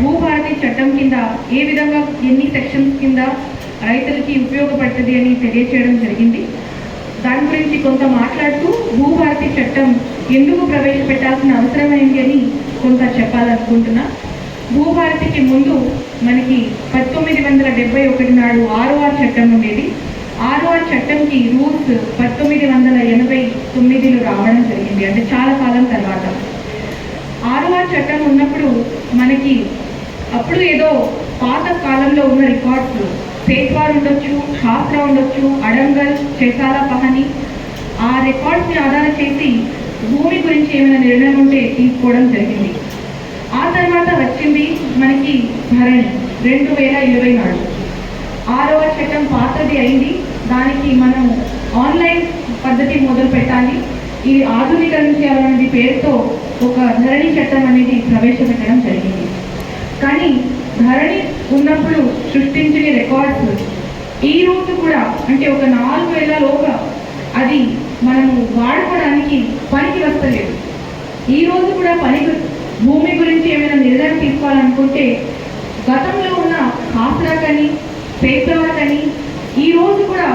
భూభారతి చట్టం కింద ఏ విధంగా ఎన్ని సెక్షన్స్ కింద రైతులకి ఉపయోగపడుతుంది అని తెలియచేయడం జరిగింది. దాని గురించి కొంత మాట్లాడుతూ భూభారతి చట్టం ఎందుకు ప్రవేశపెట్టాల్సిన అవసరమైంది అని కొంత చెప్పాలనుకుంటున్నా. భూభారతికి ముందు మనకి పంతొమ్మిది వందల డెబ్బై ఒకటి నాడు ఆర్ఓఆర్ చట్టం ఉండేది. ఆర్ఓఆర్ చట్టంకి రూల్స్ పంతొమ్మిది వందల ఎనభై తొమ్మిదిలో రావడం జరిగింది. అంటే చాలా కాలం తర్వాత. ఆర్ఓఆర్ చట్టం ఉన్నప్పుడు మనకి అప్పుడు ఏదో పాత కాలంలో ఉన్న రికార్డ్స్. సేత్వార్ ఉండొచ్చు శాస్త్ర ఉండొచ్చు అడంగల్ చేసాల పహని. ఆ రికార్డ్స్ని ఆధారం చేసి భూమి గురించి ఏమైనా నిర్ణయం ఉంటే తీసుకోవడం జరిగింది. ఆ తర్వాత వచ్చింది మనకి ధరణి రెండు వేల ఇరవై నాడు. ఆరవ చట్టం పాతది అయింది. దానికి మనం ఆన్లైన్ పద్ధతి మొదలు పెట్టాలి ఇది ఆధునీకరించాలనే పేరుతో ఒక ధరణి చట్టం అనేది ప్రవేశపెట్టడం జరిగింది. కానీ ధరణి ఉన్నప్పుడు సృష్టించిన రికార్డ్స్ ఈ రోజు కూడా అంటే ఒక నాలుగు వేల లోగా అది మనము వాడుకోవడానికి పనికి వస్తలేదు. ఈ రోజు కూడా పని భూమి గురించి ఏమైనా నిర్ణయం తీసుకోవాలనుకుంటే గతంలో ఉన్న ఆసరాకని కానీ ఈ రోజు కూడా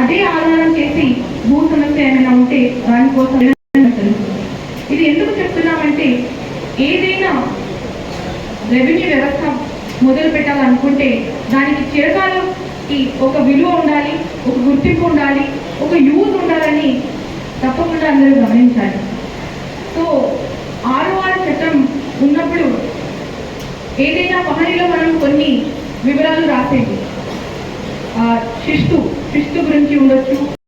అదే ఆధారం చేసి భూ సమస్య ఏమైనా ఉంటే దానికోసం ఎందుకు చెప్తున్నామంటే ఏదైనా రెవెన్యూ వ్యవస్థ మొదలు పెట్టాలనుకుంటే దానికి చిరకాలకి ఒక విలువ ఉండాలి ఒక గుర్తింపు ఉండాలి ఒక యూజ్ ఉండాలని తప్పకుండా అందరూ గమనించాలి. సో ఆర్ఓఆర్ చట్టం ఉన్నప్పుడు ఏదైనా పహనీలో మనం కొన్ని వివరాలు రాసేది. ఆ, శిస్తు శిస్తు గురించి ఉండొచ్చు.